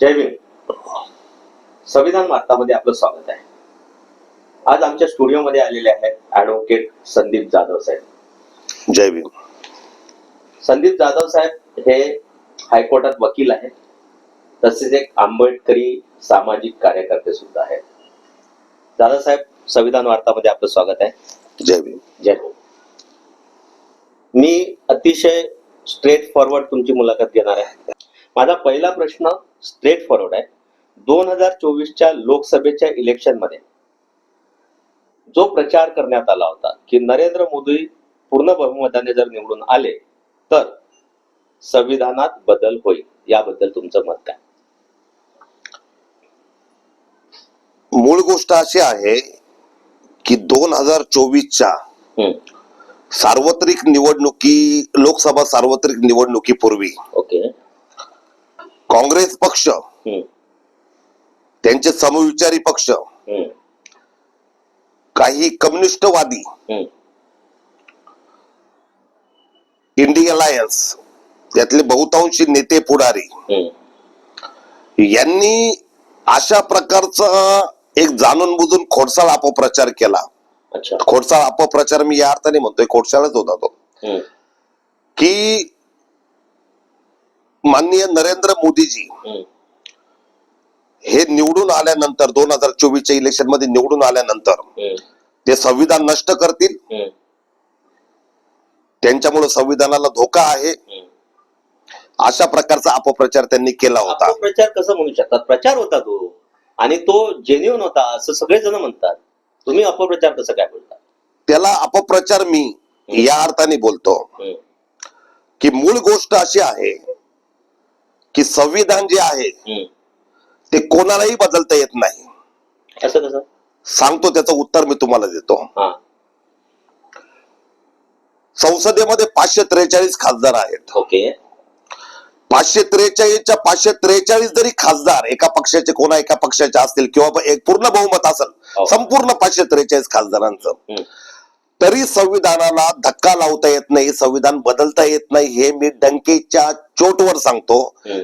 जय भीम. संविधान वार्तामध्ये आपलं स्वागत आहे. आज आमच्या स्टुडिओमध्ये आलेले आहेत ऍडव्होकेट संदीप जाधव साहेब. जय भीम. संदीप जाधव साहेब हे हायकोर्टात वकील आहेत. तसेच एक आंबेडकरी सामाजिक कार्यकर्ते सुद्धा आहेत. जाधव साहेब संविधान वार्तामध्ये आपलं स्वागत आहे. जय भीम. जय हो मी अतिशय स्ट्रेट फॉरवर्ड तुमची मुलाखत घेणार आहे. माझा पहिला प्रश्न स्ट्रेट फॉरवर्ड आहे. दोन हजार चोवीसच्या लोकसभेच्या इलेक्शनमध्ये जो प्रचार करण्यात आला होता की नरेंद्र मोदी पूर्ण बहुमताने जर निवडून आले तर संविधानात बदल होईल याबद्दल तुमचं मत काय? मूळ गोष्ट अशी आहे की दोन हजार चोवीसच्या सार्वत्रिक निवडणुकी लोकसभा सार्वत्रिक निवडणुकीपूर्वी ओके. काँग्रेस पक्ष त्यांचे समविचारी पक्ष काही कम्युनिस्टवादी इंडिया अलायन्स यातले बहुतांशी नेते पुढारी यांनी अशा प्रकारचा एक जाणून बुजून खोडसाळ अपप्रचार केला. खोडसाळ अपप्रचार मी या अर्थाने म्हणतोय खोडसाळच होता तो. की माननीय नरेंद्र मोदीजी हे निवडून आल्यानंतर दोन हजार चोवीसच्या इलेक्शनमध्ये निवडून आल्यानंतर ते संविधान नष्ट करतील. त्यांच्यामुळे संविधानाला धोका आहे. अशा प्रकारचा अपप्रचार त्यांनी केला होता. प्रचार कसं म्हणू शकतात? प्रचार होता तो. आणि तो जेन्युन होता असं सगळेजण म्हणतात. तुम्ही अपप्रचार कसं काय बोलता? त्याला अपप्रचार मी या अर्थाने बोलतो की मूळ गोष्ट अशी आहे की संविधान जे आहे. ते कोणालाही बदलता येत नाही. असं कसं? सांगतो त्याचं उत्तर मी तुम्हाला देतो. हा. संसदेमध्ये पाचशे त्रेचाळीस खासदार आहेत. ओके. पाचशे त्रेचाळीसच्या पाचशे त्रेचाळीस जरी खासदार एका पक्षाचे कोणा एका पक्षाचे असतील किंवा एक पूर्ण बहुमत हो. असेल संपूर्ण पाचशे त्रेचाळीस खासदारांचं. तरी संविधानाला धक्का लावता येत नाही संविधान बदलता येत नाही हे मी डंकेच्या चोटवर सांगतो.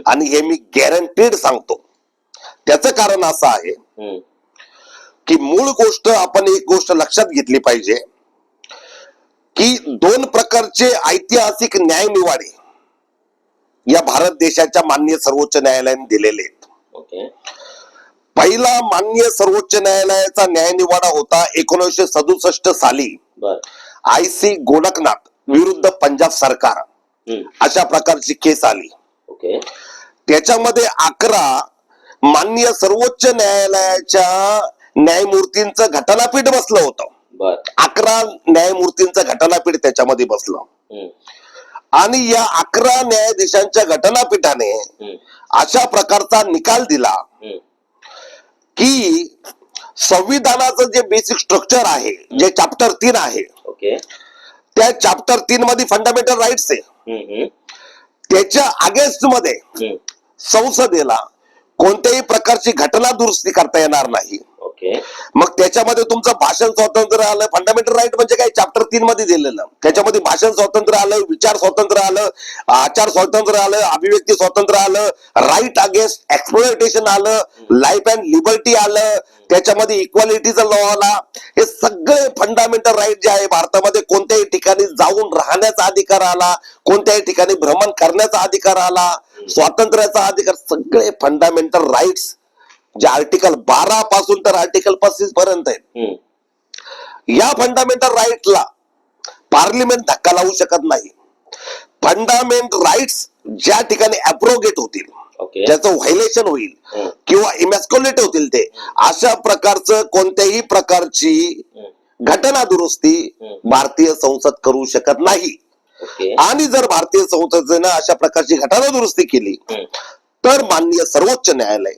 आणि हे मी गॅरंटीड सांगतो. त्याचं कारण असं आहे की मूळ गोष्ट आपण एक गोष्ट लक्षात घेतली पाहिजे की दोन प्रकारचे ऐतिहासिक न्यायनिवाडे या भारत देशाच्या मान्य सर्वोच्च न्यायालयाने दिलेले आहेत. पहिला मान्य सर्वोच्च न्यायालयाचा न्यायनिवाडा होता एकोणीसशे सदुसष्ट साली. आय सी गोलकनाथ विरुद्ध पंजाब सरकार. अशा प्रकारची केस आली. त्याच्यामध्ये अकरा मान्य सर्वोच्च न्यायालयाच्या न्यायमूर्तींचं घटनापीठ बसलं होतं. अकरा न्यायमूर्तींचं घटनापीठ त्याच्यामध्ये बसलं. आणि या अकरा न्यायाधीशांच्या घटनापीठाने अशा प्रकारचा निकाल दिला. की संविधानाचं जे बेसिक स्ट्रक्चर आहे जे चॅप्टर तीन आहे ओके. त्या चॅप्टर तीन मध्ये फंडामेंटल राईट्स आहे. त्याच्या अगेन्स्टमध्ये संसदेला कोणत्याही प्रकारची घटना दुरुस्ती करता येणार नाही. ओके. मग त्याच्यामध्ये तुमचं भाषण स्वातंत्र्य आलं. फंडामेंटल राईट म्हणजे काय? चॅप्टर तीन मध्ये दिलेलं. त्याच्यामध्ये भाषण स्वातंत्र्य आलं विचार स्वातंत्र्य आलं आचार स्वातंत्र्य आलं अभिव्यक्ती स्वातंत्र्य आलं राईट अगेन्स्ट एक्सप्लोरिटेशन आलं लाईफ अँड लिबर्टी आलं त्याच्यामध्ये इक्वालिटीचा लॉ आला. हे सगळे फंडामेंटल राईट जे आहे भारतामध्ये कोणत्याही ठिकाणी जाऊन राहण्याचा अधिकार आला कोणत्याही ठिकाणी भ्रमण करण्याचा अधिकार आला स्वातंत्र्याचा अधिकार सगळे फंडामेंटल राईट्स जे आर्टिकल बारा पासून तर आर्टिकल पस्तीस पर्यंत आहेत. या फंडामेंटल राईटला पार्लिमेंट धक्का लावू शकत नाही. फंडामेंट राईट्स ज्या ठिकाणी अप्रोगेट होतील ओके ज्याचं व्हायलेशन होईल किंवा इमॅस्क्युलेट होतील ते अशा प्रकारचं कोणत्याही प्रकारची घटना दुरुस्ती. भारतीय संसद करू शकत नाही. आणि जर भारतीय संसदेनं अशा प्रकारची घटना दुरुस्ती केली तर माननीय सर्वोच्च न्यायालय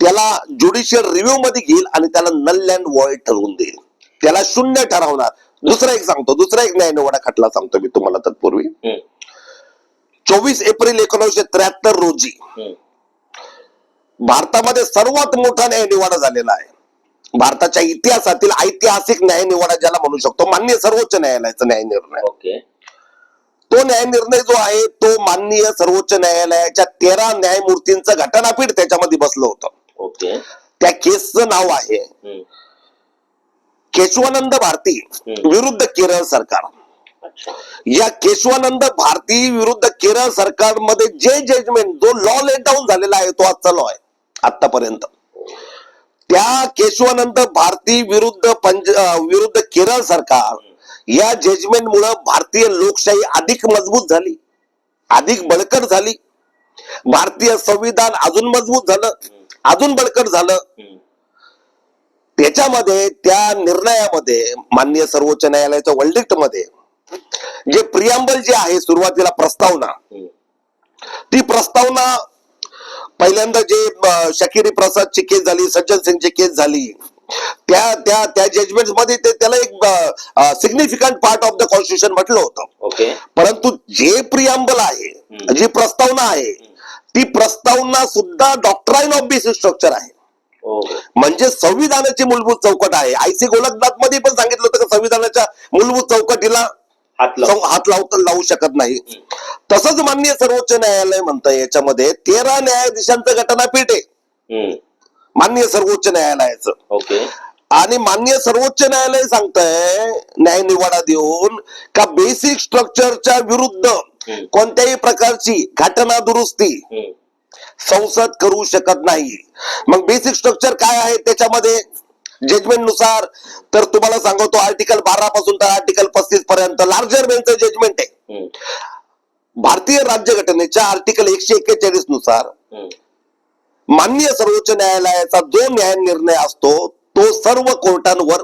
त्याला ज्युडिशियल रिव्ह्यू मध्ये घेईल आणि त्याला नल अँड वॉइड ठरवून देईल. त्याला शून्य ठरवणार. दुसरा एक सांगतो. दुसरा एक न्यायनिवाडा खटला सांगतो मी तुम्हाला तत्पूर्वी. चोवीस एप्रिल एकोणीसशे त्र्याहत्तर रोजी भारतामध्ये सर्वात मोठा न्यायनिवाडा झालेला आहे. भारताच्या इतिहासातील ऐतिहासिक न्यायनिवाडा ज्याला म्हणू शकतो मान्य सर्वोच्च न्यायालयाचा न्यायनिर्णय ओके. तो न्याय निर्णय जो आहे तो माननीय सर्वोच्च न्यायालयाच्या तेरा न्यायमूर्तींचं घटनापीठ त्याच्यामध्ये बसलं होतं. ओके. त्या केसचं नाव आहे. केशवानंद भारती. विरुद्ध केरळ सरकार. या केशवानंद भारती विरुद्ध केरळ सरकारमध्ये जे जजमेंट जो लॉ लेट डाऊन झालेला आहे तो आजचा लॉ आहे. आतापर्यंत त्या केशवानंद भारती विरुद्ध पंज विरुद्ध केरळ सरकार या जजमेंट मुळे भारतीय लोकशाही अधिक मजबूत झाली. अधिक बळकट झाली. भारतीय संविधान अजून मजबूत झालं. अजून बळकट झालं. त्याच्यामध्ये त्या निर्णयामध्ये माननीय सर्वोच्च न्यायालयाच्या वर्ल्डिक्टमध्ये जे प्रियांबल जे आहे सुरुवातीला प्रस्तावना. ती प्रस्तावना पहिल्यांदा जे शकिरी प्रसादची केस झाली सज्जन सिंगची केस झाली त्या त्या त्या जजमेंटमध्ये ते त्याला एक significant part of the constitution म्हटलं होतं परंतु जे प्रियांबल आहे. जी प्रस्तावना आहे ती प्रस्तावना सुद्धा डॉक्ट्राईन ऑफ बेसिक स्ट्रक्चर आहे. हो. म्हणजे संविधानाची मूलभूत चौकट आहे. आयसी गोलकनाथमध्ये पण सांगितलं होतं का संविधानाच्या मूलभूत चौकटीला हात लावता लावू शकत नाही. तसंच माननीय सर्वोच्च न्यायालय म्हणतं याच्यामध्ये तेरा न्यायाधीशांचं घटनापीठ आहे. माननीय सर्वोच्च न्यायालयाचं. ओके. आणि माननीय सर्वोच्च न्यायालय सांगतंय न्याय निवाडा देऊन का बेसिक स्ट्रक्चरच्या विरुद्ध. कोणत्याही प्रकारची घटना दुरुस्ती. संसद करू शकत नाही मग बेसिक स्ट्रक्चर काय आहे त्याच्यामध्ये जजमेंटनुसार तर तुम्हाला सांगतो आर्टिकल बारा पासून तर आर्टिकल पस्तीस पर्यंत लार्जर बेंच जजमेंट आहे. भारतीय राज्यघटनेच्या आर्टिकल एकशे एक्केचाळीसनुसार. माननीय सर्वोच्च न्यायालयाचा जो न्याय निर्णय असतो तो सर्व कोर्टांवर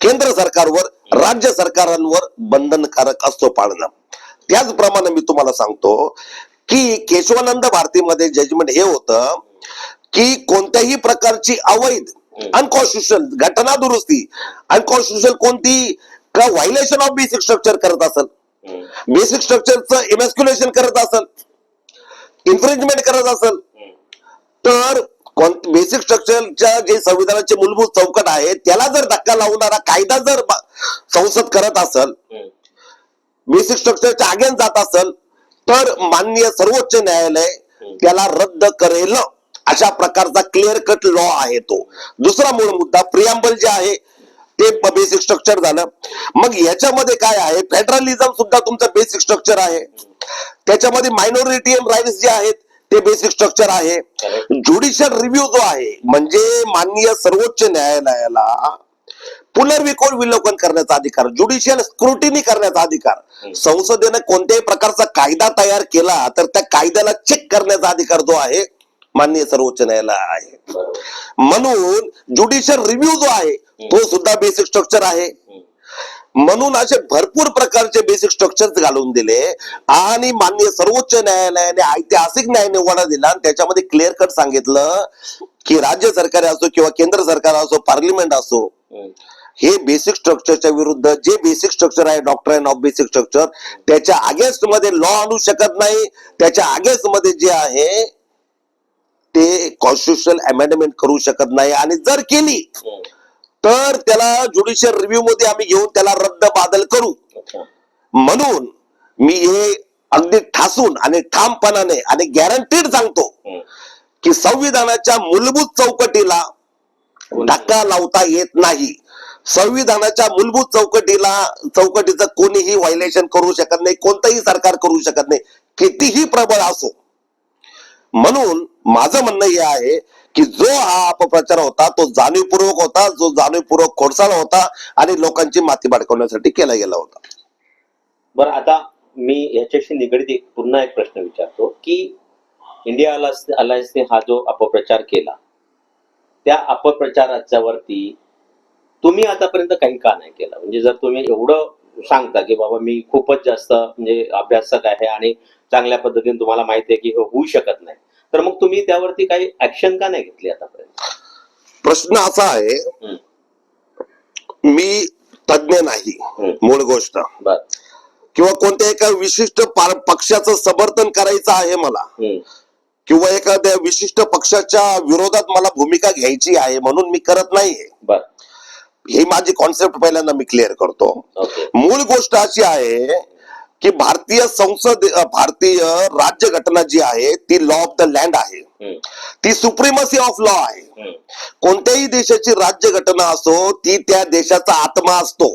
केंद्र सरकारवर राज्य सरकारांवर बंधनकारक असतो पाळणं त्याचप्रमाणे मी तुम्हाला सांगतो की केशवानंद भारतीमध्ये जजमेंट हे होतं की कोणत्याही प्रकारची अवैध अनकॉन्स्टिट्युशनल घटना दुरुस्ती अनकॉन्स्टिट्युशनल कोणती का व्हायलेशन ऑफ बेसिक स्ट्रक्चर करत असेल. बेसिक स्ट्रक्चरचं इमॅस्क्युलेशन करत असेल इन्फ्रिंजमेंट करत असेल. तर बेसिक स्ट्रक्चरच्या जे संविधानाचे मूलभूत चौकट आहे त्याला जर धक्का लावणारा कायदा जर संसद करत असेल. बेसिक स्ट्रक्चरच्या आगेन जात असेल तर माननीय सर्वोच्च न्यायालय त्याला रद्द करेल. अशा प्रकारचा क्लिअर कट लॉ आहे तो. दुसरा मूळ मुद्दा प्रियांबल जे आहे ते बेसिक स्ट्रक्चर झालं. मग याच्यामध्ये काय आहे? फेडरलिझम सुद्धा तुमचं बेसिक स्ट्रक्चर आहे. त्याच्यामध्ये मायनॉरिटी राईट्स जे आहेत ते बेसिक स्ट्रक्चर आहे. ज्युडिशियल रिव्ह्यू जो आहे म्हणजे माननीय सर्वोच्च न्यायालयाला पुनर्विकोल विलोकन करण्याचा अधिकार ज्युडिशियल स्क्रुटिनी करण्याचा अधिकार. संसदेने कोणत्याही प्रकारचा कायदा तयार केला तर त्या कायद्याला चेक करण्याचा अधिकार जो आहे माननीय सर्वोच्च न्यायालय आहे. म्हणून ज्युडिशियल रिव्ह्यू जो आहे तो सुद्धा बेसिक स्ट्रक्चर आहे. म्हणून असे भरपूर प्रकारचे बेसिक स्ट्रक्चर घालून दिले आणि माननीय सर्वोच्च न्यायालयाने ऐतिहासिक न्याय निवाडा दिला आणि त्याच्यामध्ये क्लिअर कट सांगितलं की राज्य सरकार असो किंवा केंद्र सरकार असो पार्लिमेंट असो. हे बेसिक स्ट्रक्चरच्या विरुद्ध जे बेसिक स्ट्रक्चर आहे डॉक्टराईन ऑफ बेसिक स्ट्रक्चर त्याच्या अगेन्स्टमध्ये लॉ आणू शकत नाही. त्याच्या अगेन्स्टमध्ये जे आहे ते कॉन्स्टिट्युशनल अमेंडमेंट करू शकत नाही. आणि जर केली. तर त्याला ज्युडिशियल रिव्ह्यू मध्ये आम्ही घेऊन त्याला रद्द बादल करू. म्हणून मी हे अगदी ठासून आणि ठामपणाने आणि गॅरंटीड सांगतो हम्म. की संविधानाच्या मूलभूत चौकटीला धक्का लावता येत नाही. संविधानाच्या मूलभूत चौकटीला चौकटीचं कोणीही व्हायलेशन करू शकत नाही कोणतंही सरकार करू शकत नाही. कितीही प्रबळ असो. म्हणून माझं म्हणणं हे आहे की जो हा अपप्रचार होता तो जाणीवपूर्वक होता जो जाणीवपूर्वक खोडसाळ होता आणि लोकांची माती भडकवण्यासाठी केला गेला होता. बरं आता मी याच्याशी निगडीत एक पुन्हा एक प्रश्न विचारतो की इंडिया अलायन्स अलायन्सने हा जो अपप्रचार केला त्या अपप्रचाराच्या वरती तुम्ही आतापर्यंत काही का नाही केलं म्हणजे जर तुम्ही एवढं सांगता की बाबा मी खूपच जास्त म्हणजे अभ्यासक आहे आणि चांगल्या पद्धतीने तुम्हाला माहिती आहे की हे होऊ शकत नाही तर मग तुम्ही त्यावरती काही ऍक्शन का नाही घेतली आतापर्यंत प्रश्न असा आहे. मी तज्ञ नाही. मूळ गोष्ट बर किंवा कोणत्या एका विशिष्ट पक्षाचं समर्थन करायचं आहे मला. किंवा एखाद्या विशिष्ट पक्षाच्या विरोधात मला भूमिका घ्यायची आहे म्हणून मी करत नाहीये बर ही माझी कॉन्सेप्ट पहिल्यांदा मी क्लिअर करतो. मूळ गोष्ट अशी आहे की भारतीय संसद भारतीय राज्यघटना जी आहे ती लॉ ऑफ द लँड आहे. ती सुप्रिमसी ऑफ लॉ आहे. कोणत्याही देशाची राज्यघटना असो ती त्या देशाचा आत्मा असतो.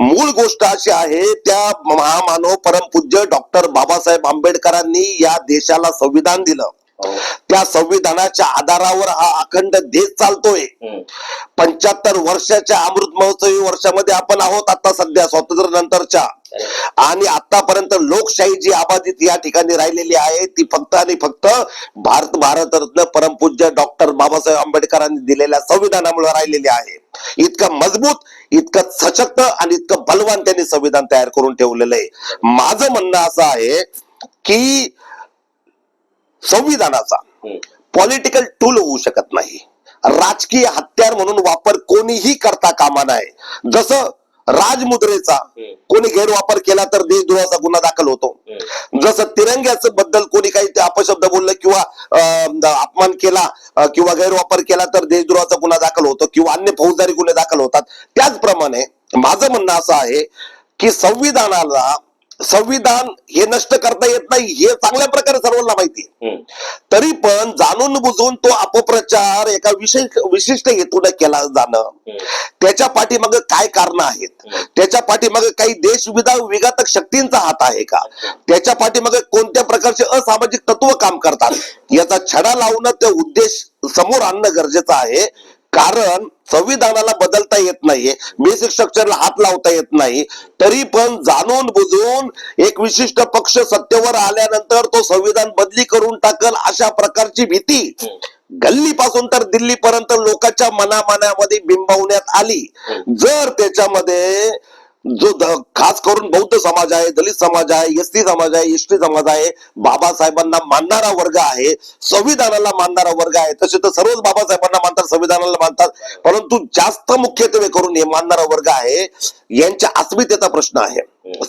मूळ गोष्ट अशी आहे त्या महामानव परमपूज्य डॉक्टर बाबासाहेब आंबेडकरांनी या देशाला संविधान दिलं. त्या संविधानाच्या आधारावर हा अखंड देश चालतोय. पंच्याहत्तर वर्षाच्या अमृत महोत्सवी वर्षामध्ये आपण आहोत आता सध्या स्वातंत्र्य नंतरच्या आणि आतापर्यंत लोकशाही जी आबाधित या ठिकाणी राहिलेली आहे ती फक्त आणि फक्त भारत भारतरत्न परमपूज्य डॉक्टर बाबासाहेब आंबेडकरांनी दिलेल्या संविधानामुळे राहिलेली आहे. इतकं मजबूत इतकं सशक्त आणि इतकं बलवान त्यांनी संविधान तयार करून ठेवलेलं आहे. माझं म्हणणं असं आहे की संविधानाचा. पॉलिटिकल टूल होऊ शकत नाही. राजकीय हत्यार म्हणून वापर कोणीही करता कामा नये. जसं राजमुद्रेचा कोणी गैरवापर केला तर देशद्रोहाचा गुन्हा दाखल होतो. जसं तिरंग्याचं बद्दल कोणी काही ते अपशब्द बोललं किंवा अपमान केला किंवा गैरवापर केला तर देशद्रोहाचा गुन्हा दाखल होतो किंवा अन्य फौजदारी गुन्हे दाखल होतात. त्याचप्रमाणे माझं म्हणणं असं आहे की संविधानाला संविधान हे नष्ट करता येत नाही हे चांगल्या प्रकारे सर्वांना माहिती तरी पण जाणून बुजून तो अपप्रचार एका विशिष्ट विशिष्ट हेतून केला जाणं त्याच्या पाठीमागे काय कारण आहेत. त्याच्या पाठीमागे काही देश विधा विघातक शक्तींचा हात आहे का? त्याच्या पाठीमागे कोणत्या प्रकारचे असामाजिक तत्व काम करतात? याचा छडा लावणं ते उद्देश समोर आणणं गरजेचं आहे. कारण संविधानाला बदलता येत नाहीये. बेसिक स्ट्रक्चरला हात लावता येत नाही. तरी पण जाणून बुजून एक विशिष्ट पक्ष सत्तेवर आल्यानंतर तो संविधान बदली करून टाकल अशा प्रकारची भीती गल्ली पासून तर दिल्ली पर्यंत लोकांच्या मनामनामध्ये बिंबवण्यात आली. जर त्याच्यामध्ये जो खास करून बौद्ध समाज आहे दलित समाज आहे एसटी समाज आहे एसटी समाज आहे बाबासाहेबांना मानणारा वर्ग आहे संविधानाला मानणारा वर्ग आहे. तसे तर सर्वच बाबासाहेबांना मानतात संविधानाला मानतात. परंतु जास्त मुख्यत्वे करून हे मानणारा वर्ग आहे यांच्या अस्मितेचा प्रश्न आहे.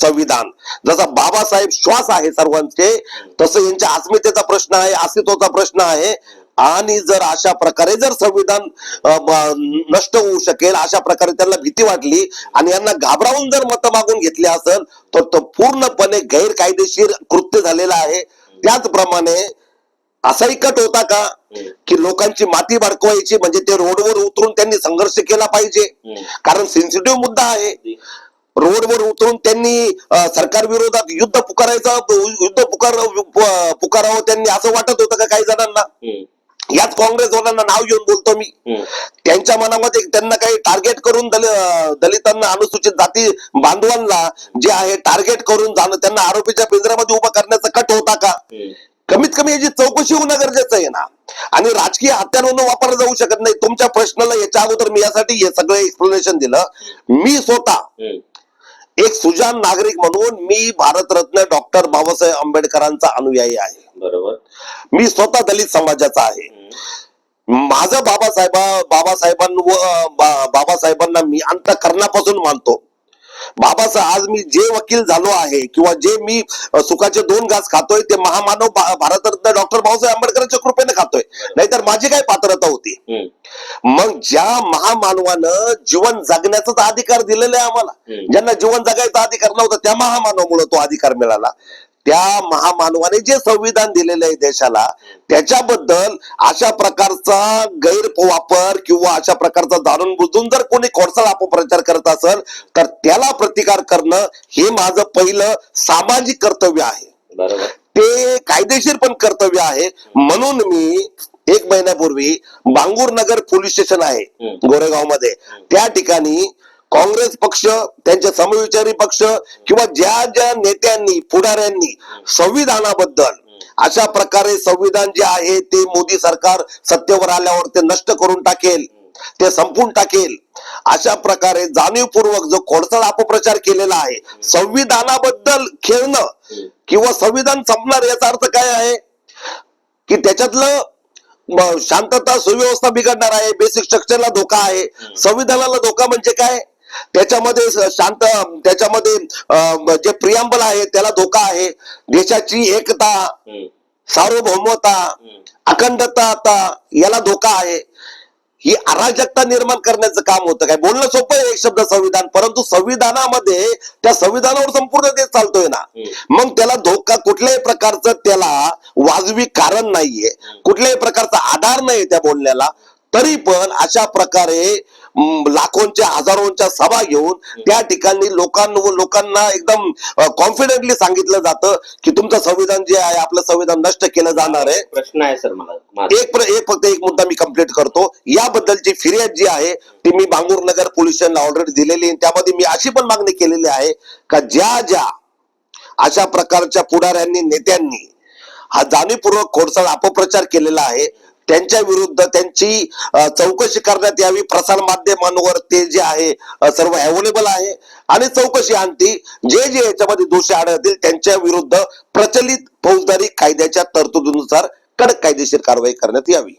संविधान. जसा बाबासाहेब श्वास आहे सर्वांचे तसं यांच्या अस्मितेचा प्रश्न आहे अस्तित्वाचा प्रश्न आहे. आणि जर अशा प्रकारे जर संविधान नष्ट होऊ शकेल अशा प्रकारे त्यांना भीती वाटली आणि यांना घाबरावून जर मतं मागून घेतली असेल तर तो पूर्णपणे गैरकायदेशीर कृत्य झालेला आहे. त्याचप्रमाणे असाही कट होता का की लोकांची माती भडकवायची म्हणजे ते रोडवर उतरून त्यांनी संघर्ष केला पाहिजे. कारण सेन्सिटिव्ह मुद्दा आहे. रोडवर उतरून त्यांनी सरकार विरोधात युद्ध पुकारायचं युद्ध पुकार पुकारावं त्यांनी असं वाटत होतं का काही जणांना? याच काँग्रेसवाल्यांना नाव घेऊन बोलतो मी. त्यांच्या मनामध्ये त्यांना काही टार्गेट करून दल- दलितांना अनुसूचित जाती बांधवांना जे आहे टार्गेट करून जाणं त्यांना आरोपीच्या पिंजऱ्यामध्ये उभा करण्याचा कट होता का. कमीत कमी याची चौकशी होणं गरजेचं आहे ना आणि राजकीय हत्यार म्हणून वापरलं जाऊ शकत नाही तुमच्या प्रश्नाला याच्या अगोदर मी यासाठी हे सगळं एक्सप्लेनेशन दिलं मी स्वतः. एक सुजान नागरिक म्हणून मी भारतरत्न डॉक्टर बाबासाहेब आंबेडकरांचा अनुयायी आहे बरोबर. मी स्वतः दलित समाजाचा आहे. माझं बाबासाहेबा बाबासाहेबांवर बाबासाहेबांना मी अंतकरणापासून मानतो. बाबासाहेब आज मी जे वकील झालो आहे किंवा जे मी सुखाचे दोन घास खातोय ते महामानव भारतरत्न डॉक्टर बाबासाहेब आंबेडकरांच्या कृपेने खातोय. नाहीतर माझी काय पात्रता होती? मग ज्या महामानवानं जीवन जगण्याचा अधिकार दिलेला आहे आम्हाला. ज्यांना जीवन जगायचा अधिकार नव्हता त्या महामानवामुळे तो अधिकार मिळाला. त्या महामानवाने जे संविधान दिलेलं आहे देशाला त्याच्याबद्दल अशा प्रकारचा गैरवापर किंवा अशा प्रकारचा जाणून बुजून जर कोणी खोडसाळ अपप्रचार करत असेल तर त्याला प्रतिकार करणं हे माझं पहिलं सामाजिक कर्तव्य आहे. ते कायदेशीर पण कर्तव्य आहे. म्हणून मी एक महिन्यापूर्वी बांगूर नगर पोलीस स्टेशन आहे. गोरेगावमध्ये त्या ठिकाणी काँग्रेस पक्ष त्यांचे समविचारी पक्ष किंवा ज्या ज्या नेत्यांनी पुढाऱ्यांनी संविधानाबद्दल अशा प्रकारे संविधान जे आहे ते मोदी सरकार सत्तेवर आल्यावर ते नष्ट करून टाकेल ते संपून टाकेल. अशा प्रकारे जाणीवपूर्वक जो खोडसाळ अपप्रचार केलेला आहे संविधानाबद्दल खेळणं किंवा संविधान संपणार याचा अर्थ काय आहे? की त्याच्यातलं शांतता सुव्यवस्था बिघडणार आहे बेसिक स्ट्रक्चरला धोका आहे. संविधानाला धोका म्हणजे काय? त्याच्यामध्ये शांत त्याच्यामध्ये जे प्रियांबल आहे त्याला धोका आहे. देशाची एकता सार्वभौमता. अखंडता आता याला धोका आहे. ही अराजकता निर्माण करण्याचं काम होतं. काय बोलणं सोपं आहे एक शब्द संविधान परंतु संविधानामध्ये त्या संविधानावर संपूर्ण देश चालतोय ना. मग त्याला धोका कुठल्याही प्रकारचं त्याला वाजवी कारण नाहीये. कुठल्याही प्रकारचा आधार नाही त्या बोलण्याला. तरी पण अशा प्रकारे लाखोंच्या हजारोंच्या सभा घेऊन त्या ठिकाणी लोकांना लोकांना एकदम कॉन्फिडेंटली सांगितलं जातं की तुमचं संविधान जे आहे आपलं संविधान नष्ट केलं जाणार आहे. प्रश्न आहे सर मला. एक प्र- एक फक्त एक मुद्दा मी कंप्लीट करतो. याबद्दलची फिर्याद जी आहे ती मी बांगूर नगर पोलीस स्टेशनला ऑलरेडी दिलेली आहे. त्यामध्ये मी अशी पण मागणी केलेली आहे का ज्या ज्या अशा प्रकारच्या पुढाऱ्यांनी नेत्यांनी हा जाणीवपूर्वक खोडसाळ अपप्रचार केलेला आहे त्यांच्या विरुद्ध त्यांची चौकशी करण्यात यावी. प्रसार माध्यमांवर ते जे आहे सर्व अवेलेबल आहे. आणि चौकशी आणती. जे जे याच्यामध्ये दोषी आढळतील त्यांच्या विरुद्ध प्रचलित फौजदारी कायद्याच्या तरतुदीनुसार कडक कायदेशीर कारवाई करण्यात यावी.